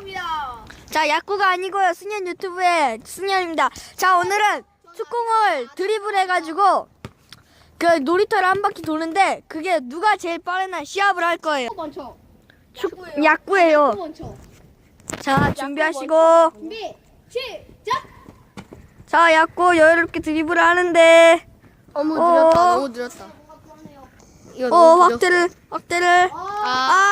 야구입니다. 자, 야구가 아니고요. 승현 유튜브의 승현입니다. 자, 오늘은 축구공을 드리블 해가지고 그 놀이터를 한 바퀴 도는데 그게 누가 제일 빠르나 시합을 할 거예요. 먼저. 축, 야구 야구예요. 먼저. 자, 준비하시고. 준비. 시작. 자, 야구 여유롭게 드리블을 하는데. 너무 어. 느렸다. 너무 느렸다. 이거 어, 너무 느렸어. 확대를, 확대를. 아, 놀이터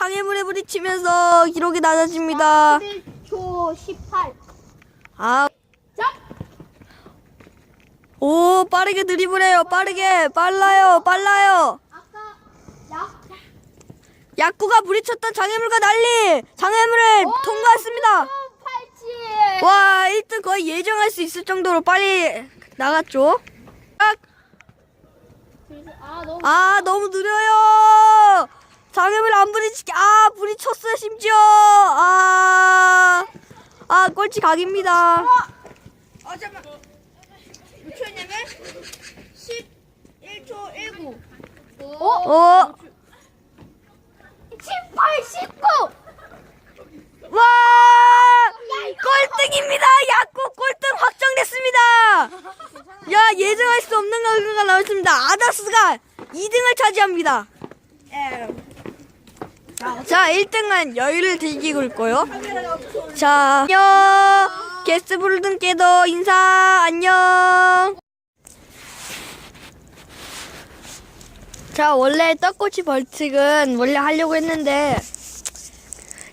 장애물에 부딪히면서 기록이 낮아집니다. 11초 18. 아, 자. 오, 빠르게 드리블해요. 빠르게. 빨라요. 빨라요. 아까. 야구가 부딪혔던 장애물과 달리 장애물을 통과했습니다. 팔찌. 와, 1등 거의 예정할 수 있을 정도로 빨리 나갔죠. 아, 아. 아, 너무 느려요. 장애물 안 부딪히게. 아, 부딪혔어요, 심지어. 아, 아, 꼴찌 각입니다. 아 잠깐. 몇 초였냐면 11초 19. 어? 어, 18, 19. 와, 꼴등입니다. 야구 꼴등 확정됐습니다. 야, 예정할 수 없는 결과가 나왔습니다. 아다스가 2등을 차지합니다. 자, 1등은 여유를 즐기고 있고요. 자, 안녕. 게스트 부르등께도 인사, 안녕. 자, 원래 떡꼬치 벌칙은 원래 하려고 했는데,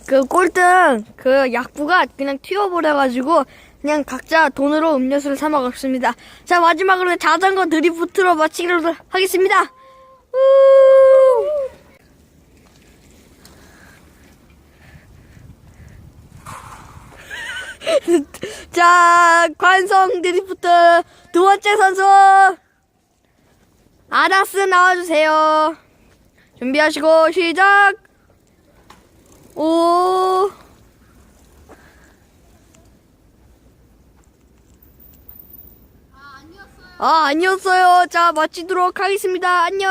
그 꼴등, 그 약부가 그냥 튀어버려가지고, 그냥 각자 돈으로 음료수를 사 먹었습니다. 자, 마지막으로 자전거 드리프트로 마치기로 하겠습니다. 우! 자, 관성 드리프트 두 번째 선수 아다스 나와주세요. 준비하시고 시작. 오. 아, 아니었어요. 자, 마치도록 하겠습니다. 안녕.